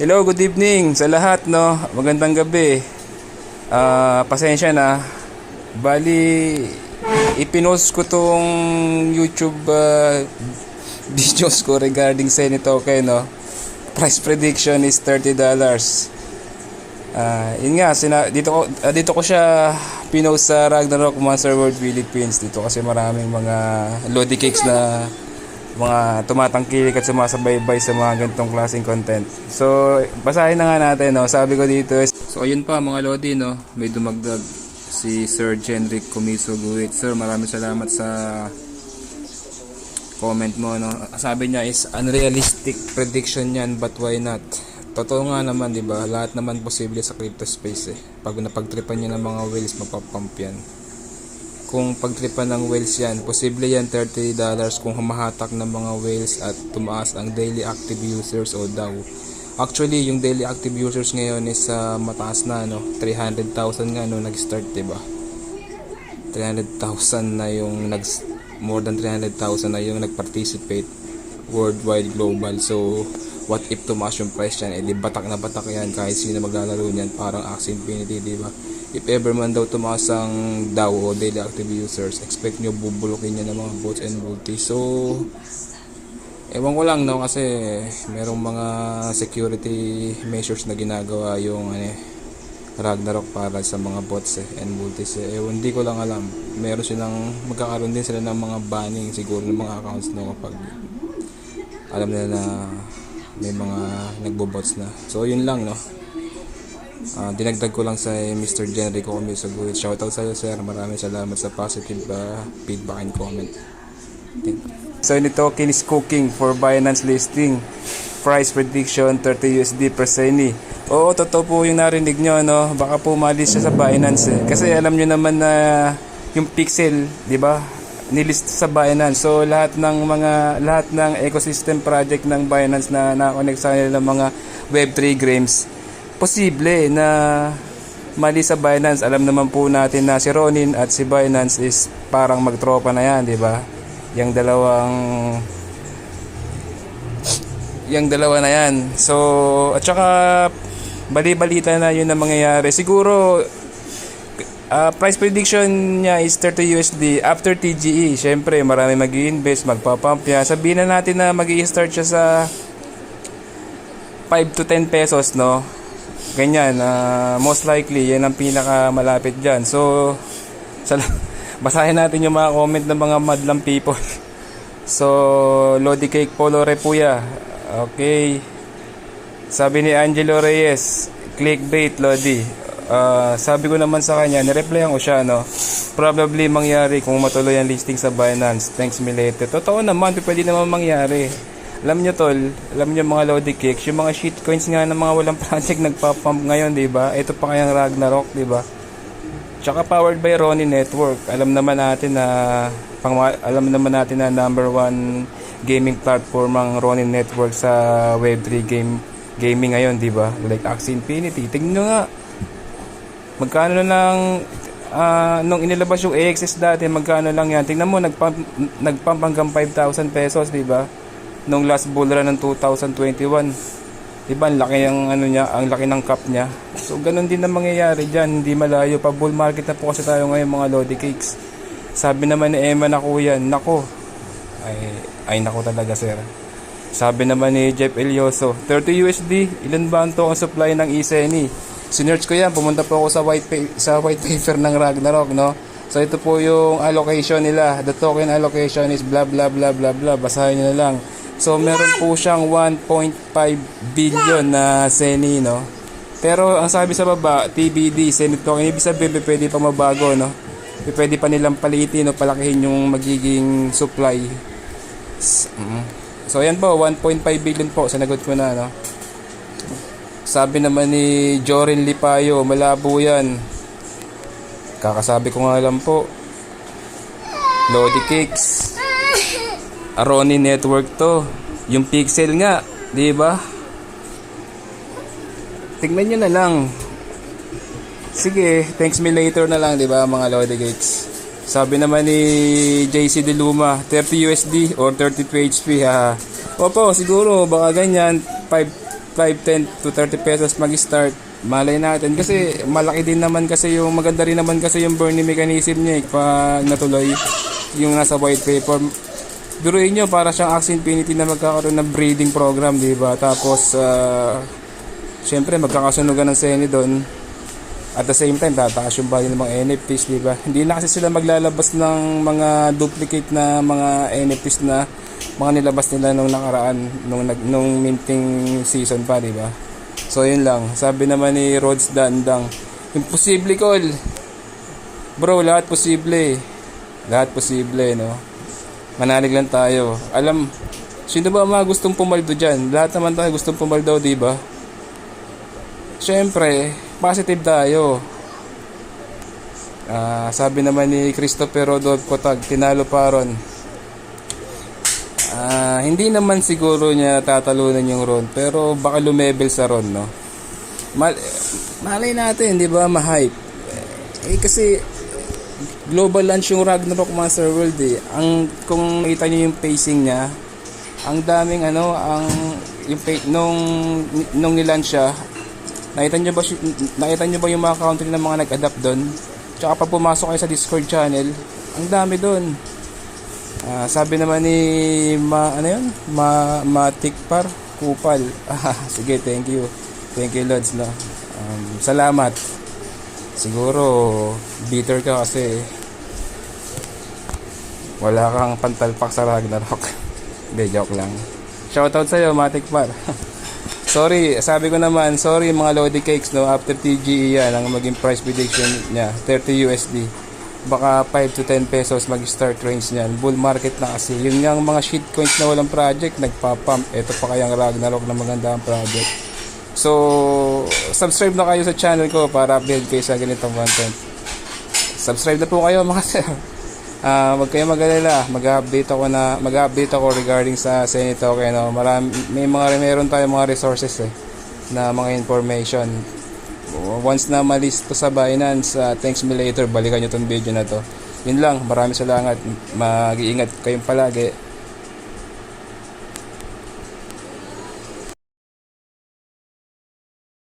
Hello, good evening sa lahat, no? Magandang gabi. Ah, pasensya na. Bali, ipinost ko tong YouTube ah, videos ko regarding sa nito okay, no? Price prediction is $30. Ah, yun nga, sina, dito ko ah, dito ko siya pinost sa Ragnarok Monster World Philippines dito kasi maraming mga lodi cakes na mga tumatangkilik at sumasabaybay sa mga ganitong klaseng content. So, basahin na nga natin, no? Sabi ko dito is, So, ayun pa mga lodi, no? May dumagdag si Sir Jenrick Comiso Guit. Sir, maraming salamat sa comment mo, no? Sabi niya is, unrealistic prediction yan, but why not? Totoo nga naman, di ba? Lahat naman posible sa crypto space, eh. Pag napagtripan niyo ng mga whales, mapapump yan kung pagtripan ng whales yan, posible yan $30 kung humahatak ng mga whales at tumaas ang daily active users o DAO. Actually, yung daily active users ngayon is uh, mataas na, no? 300,000 nga no nag-start, diba? 300,000 na yung nag more than 300,000 na yung nag-participate worldwide global. So, what if tumaas yung price yan? Eh, di batak na batak yan kahit sino maglalaro niyan. Parang Axie Infinity, di ba? If ever man daw tumaas ang DAO o daily active users, expect nyo bubulukin niya ng mga bots and multi. So, ewan ko lang no kasi merong mga security measures na ginagawa yung ano, eh, Ragnarok para sa mga bots eh, and multis eh. Hindi ko lang alam. Meron silang, magkakaroon din sila ng mga banning siguro ng mga accounts no kapag alam nila na may mga nagbo-bots na. So, yun lang no. Ah, dinagdag ko lang sa Mr. Comisaguit. Shoutout sa iyo, sir. Maraming salamat sa positive ah, feedback and comment. Thank you. So, ito, Kinis Cooking for Binance listing. Price prediction, 30 USD per penny. Oo, totoo po yung narinig nyo, no? Baka po malis siya sa Binance, eh. Kasi alam nyo naman na yung Pixel, di ba? nilist sa Binance. So lahat ng mga lahat ng ecosystem project ng Binance na na-connect sa nila mga Web3 games posible na mali sa Binance. Alam naman po natin na si Ronin at si Binance is parang magtropa na yan, di ba? Yung dalawang yung dalawa na yan. So, at saka bali-balita na yun na mangyayari. Siguro ah, price prediction niya is 30 USD after TGE. Syempre, marami mag invest magpapump yan. Sabihin na natin na mag start siya sa 5 to 10 pesos, no? Ganyan, ah, most likely, yan ang pinaka malapit dyan. So, sal- basahin natin yung mga comment ng mga madlang people. So, Lodi Cake Polo Repuya. Okay. Sabi ni Angelo Reyes, clickbait, Lodi. Ah, sabi ko naman sa kanya, nireplyan ko siya, no? Probably mangyari kung matuloy ang listing sa Binance. Thanks me later. Totoo naman, pwede naman mangyari. Alam nyo tol, alam nyo mga Lodi Cakes, yung mga shitcoins nga ng mga walang project nagpa-pump ngayon, di ba? Ito pa kayang Ragnarok, di ba? Tsaka powered by Ronnie Network. Alam naman natin na pang, alam naman natin na number one gaming platform ang Ronin Network sa Web3 game gaming ngayon, di ba? Like Axie Infinity. Tingnan nyo nga. Magkano na lang ah, nung inilabas yung AXS dati, magkano lang yan? Tingnan mo, nagpump, nagpump hanggang 5,000 pesos, di ba? Nung last bull run ng 2021. Di ba, ang laki ang ano niya, ang laki ng cap niya. So ganun din ang mangyayari diyan, hindi malayo pa bull market na po kasi tayo ngayon mga Lodi Cakes. Sabi naman ni Emma na kuya, nako. Ay ay nako talaga sir. Sabi naman ni Jeff Elioso, 30 USD, ilan ba ang token supply ng ECNI? Sinearch ko yan, pumunta po ako sa white pa- sa white paper ng Ragnarok, no? So ito po yung allocation nila. The token allocation is blah blah blah blah blah. Basahin niyo na lang. So meron po siyang 1.5 billion na SENI, no? Pero ang sabi sa baba, TBD, Senate token, ibig sabihin pwede pa mabago, no? Pwede pa nilang paliitin o palakihin yung magiging supply. Mm. So ayan po, 1.5 billion po, sinagot ko na, no? Sabi naman ni Jorin Lipayo, malabo yan. Kakasabi ko nga lang po. Lodi Cakes. Aroni Network to. Yung pixel nga, di ba? Tingnan nyo na lang. Sige, thanks me later na lang, di ba mga Lodi Cakes? Sabi naman ni JC De Luma, 30 USD or 32 HP, ha. Opo, siguro, baka ganyan, 5 5, 10 to 30 pesos mag-start. Malay natin. Kasi malaki din naman kasi yung maganda rin naman kasi yung burning mechanism niya eh, pag natuloy yung nasa white paper. Duruin nyo para siyang Axie Infinity na magkakaroon ng breeding program, di ba? Tapos, uh, syempre magkakasunugan ng seni doon. At the same time, tataas yung value ng mga NFTs, di ba? Hindi na kasi sila maglalabas ng mga duplicate na mga NFTs na mga nilabas nila nung nakaraan, nung, nung minting season pa, di ba? So, yun lang. Sabi naman ni Rods Dandang, imposible, call. Bro, lahat posible. Lahat posible, no? Manalig lang tayo. Alam, sino ba mga gustong pumaldo dyan? Lahat naman tayo gustong pumaldo, di ba? Siyempre, positive tayo. Ah, sabi naman ni Christopher Rodolfo Tag, tinalo pa ron. Ah, hindi naman siguro niya tatalunan yung Ron, pero baka lumevel sa Ron, no? Mal malay natin, di ba, ma-hype. Eh, kasi global launch yung Ragnarok Master World eh. Ang kung makita niyo yung pacing niya, ang daming ano, ang yung nung nung nilaunch siya, nakita niyo ba nakita niyo ba yung mga country ng mga nag-adapt doon? Tsaka pag pumasok kayo sa Discord channel, ang dami doon. Ah, sabi naman ni ma ano yun? Ma Matikpar Kupal. Ah, sige, thank you. Thank you, Lods, no. Um, salamat. Siguro bitter ka kasi wala kang pantalpak sa Ragnarok. Hindi, joke lang. Shoutout sa'yo, Matic Par. sorry, sabi ko naman, sorry mga Lodi Cakes, no, after TGE yan, ang maging price prediction niya, 30 USD. Baka 5 to 10 pesos mag-start range niyan. Bull market na kasi. Yun nga ang mga shitcoins na walang project, nagpa-pump. Ito pa kayang Ragnarok na maganda ang project. So, subscribe na kayo sa channel ko para update kayo sa ganitong content. Subscribe na po kayo mga sir. Ah, wag kayo mag-alala. Mag-update ako na mag-update ako regarding sa Senate token. No? Marami, may mga meron tayo mga resources eh na mga information. Once na malis to sa Binance, uh, thanks me later. Balikan nyo tong video na to. Yun lang. Maraming salamat. Mag-iingat kayong palagi.